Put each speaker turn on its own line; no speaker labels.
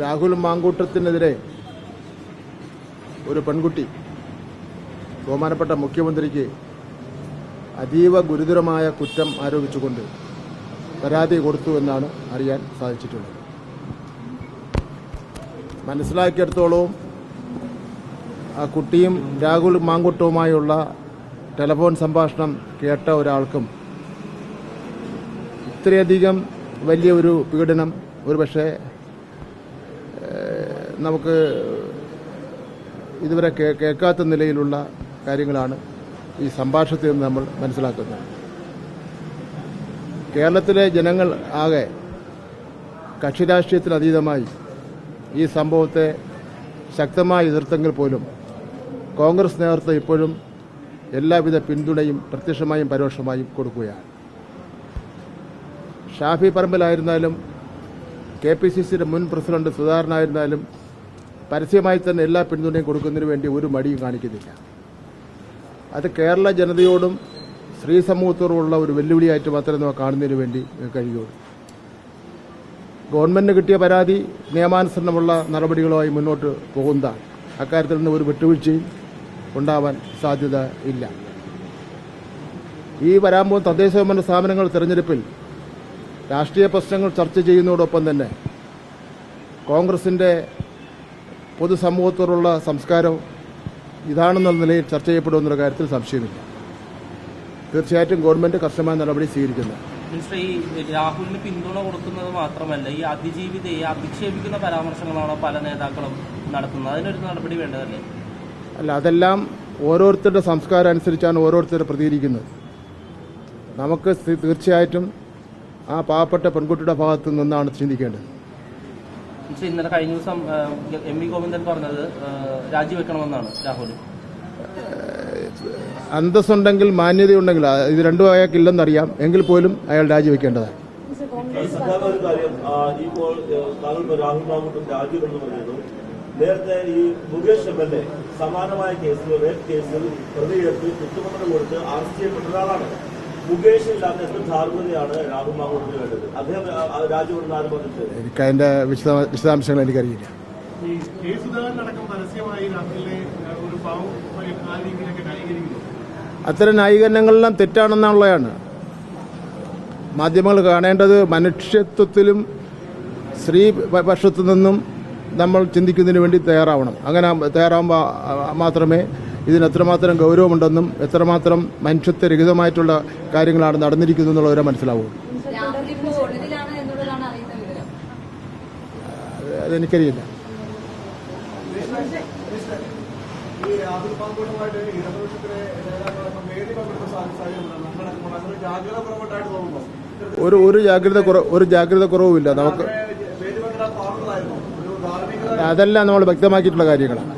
രാഹുൽ മാങ്കൂട്ടത്തിനെതിരെ ഒരു പെൺകുട്ടി ബഹുമാനപ്പെട്ട മുഖ്യമന്ത്രിക്ക് അതീവ ഗുരുതരമായ കുറ്റം ആരോപിച്ചുകൊണ്ട് പരാതി കൊടുത്തു എന്നാണ് അറിയാൻ സാധിച്ചിട്ടുള്ളത്. മനസ്സിലാക്കിയെടുത്തോളവും ആ കുട്ടിയും രാഹുൽ മാങ്കുട്ടവുമായുള്ള ടെലഫോൺ സംഭാഷണം കേട്ട ഒരാൾക്കും ഇത്രയധികം വലിയ ഒരു പീഡനം ഒരുപക്ഷെ നമുക്ക് ഇതുവരെ കേൾക്കാത്ത നിലയിലുള്ള കാര്യങ്ങളാണ് ഈ സംഭാഷണത്തിൽ നിന്ന് നമ്മൾ മനസ്സിലാക്കുന്നത്. കേരളത്തിലെ ജനങ്ങൾ ആകെ കക്ഷി രാഷ്ട്രീയത്തിന് അതീതമായി ഈ സംഭവത്തെ ശക്തമായി എതിർത്തെങ്കിൽ പോലും കോൺഗ്രസ് നേതൃത്വം ഇപ്പോഴും എല്ലാവിധ പിന്തുണയും പ്രത്യക്ഷമായും പരോക്ഷമായും കൊടുക്കുകയാണ്. ഷാഫി പറമ്പിലായിരുന്നാലും കെ പി സി സിയുടെ മുൻ പ്രസിഡന്റ് സുധാകരനായിരുന്നാലും പരസ്യമായി തന്നെ എല്ലാ പിന്തുണയും കൊടുക്കുന്നതിന് വേണ്ടി ഒരു മടിയും കാണിക്കുന്നില്ല. അത് കേരള ജനതയോടും സ്ത്രീ സമൂഹത്തോടുമുള്ള ഒരു വെല്ലുവിളിയായിട്ട് മാത്രമേ നമുക്ക് കാണുന്നതിന് വേണ്ടി കഴിയുള്ളൂ. ഗവൺമെന്റിന് കിട്ടിയ പരാതി നിയമാനുസരണമുള്ള നടപടികളുമായി മുന്നോട്ട് പോകുന്നതാണ് അക്കാര്യത്തിൽ നിന്ന് ഒരു വിട്ടുവീഴ്ചയും ഉണ്ടാവാൻ സാധ്യത ഇല്ല. ഈ വരാൻ പോകുന്ന തദ്ദേശ സ്വയംഭരണ സ്ഥാപനങ്ങൾ തെരഞ്ഞെടുപ്പിൽ രാഷ്ട്രീയ പ്രശ്നങ്ങൾ ചർച്ച ചെയ്യുന്നതോടൊപ്പം തന്നെ കോൺഗ്രസിന്റെ പൊതുസമൂഹത്തോടുള്ള സംസ്കാരം ഇതാണെന്നുള്ള നിലയിൽ ചർച്ച ചെയ്യപ്പെടുമെന്നുള്ള കാര്യത്തിൽ സംശയമില്ല. തീർച്ചയായിട്ടും ഗവൺമെന്റ് കർശനമായ നടപടി സ്വീകരിക്കുന്നു.
മിനിസ്റ്റർ ഈ രാഹുലിന് പിന്തുണ കൊടുക്കുന്നത് മാത്രമല്ല ഈ അതിജീവിതയെ അധിക്ഷേപിക്കുന്ന പരാമർശങ്ങളാണ് പല നേതാക്കളും നടത്തുന്നത്? അതിനൊരു നടപടി വേണ്ടതല്ലേ?
അല്ല അതെല്ലാം ഓരോരുത്തരുടെ സംസ്കാരം അനുസരിച്ചാണ് ഓരോരുത്തർ പ്രതികരിക്കുന്നത്. നമുക്ക് തീർച്ചയായിട്ടും ആ പാവപ്പെട്ട പെൺകുട്ടിയുടെ ഭാഗത്ത് നിന്നാണ് ചിന്തിക്കേണ്ടത്.
മിനിസ്റ്റർ ഇന്നലെ കഴിഞ്ഞ ദിവസം എം വി ഗോവിന്ദൻ പറഞ്ഞത് രാജിവെക്കണമെന്നാണ് രാഹുൽ.
അന്തസ്സുണ്ടെങ്കിൽ മാന്യതയുണ്ടെങ്കിൽ ഇത് രണ്ടും അയാൾക്കില്ലെന്നറിയാം. എങ്കിൽ പോലും അയാൾ രാജിവെക്കേണ്ടതാണ്.
ഇപ്പോൾ രാഹുൽ മാങ്കുട്ടും രാജിവെന്ന് പറയുന്നു. നേരത്തെ ഈ മുകേഷ് എം എൽ എ സമാനമായ കേസിൽ റേപ്പ് കേസിൽ പ്രതിയെടുത്ത് കുറ്റപത്രം കൊടുത്ത് അറസ്റ്റ് ചെയ്യപ്പെട്ട ഒരാളാണ്. മുകേഷ് ഇല്ലാത്ത എന്ത് ധാർമ്മികതയാണ് രാഹുൽ മാങ്കുട്ടിന് വേണ്ടത്? അദ്ദേഹം ആ, ആരും പറഞ്ഞിട്ട്?
എനിക്ക് വിശദ വിശദാംശങ്ങൾ എനിക്കറിയില്ല.
ഈ കെ സുധാകരനടക്കം പരസ്യമായി രാഹുലിനെ ഒരു പാവം ആ രീതിയിലൊക്കെ ന്യായീകരിക്കുന്നു.
അത്തരം ന്യായീകരണങ്ങളെല്ലാം തെറ്റാണെന്നുള്ളതാണ്. മാധ്യമങ്ങൾ കാണേണ്ടത് മനുഷ്യത്വത്തിലും സ്ത്രീ പക്ഷത്തു നിന്നും നമ്മൾ ചിന്തിക്കുന്നതിന് വേണ്ടി തയ്യാറാവണം. അങ്ങനെ തയ്യാറാവുമ്പോൾ മാത്രമേ ഇതിന് എത്രമാത്രം ഗൗരവമുണ്ടെന്നും എത്രമാത്രം മനുഷ്യത്വരഹിതമായിട്ടുള്ള കാര്യങ്ങളാണ് നടന്നിരിക്കുന്നത് എന്നുള്ളവരെ മനസ്സിലാവും. അതെനിക്കറിയില്ല. ഒരു ഒരു ജാഗ്രത ഒരു ജാഗ്രത കുറവുമില്ല. നമുക്ക് അതെല്ലാം നമ്മൾ വ്യക്തമാക്കിയിട്ടുള്ള കാര്യങ്ങളാണ്.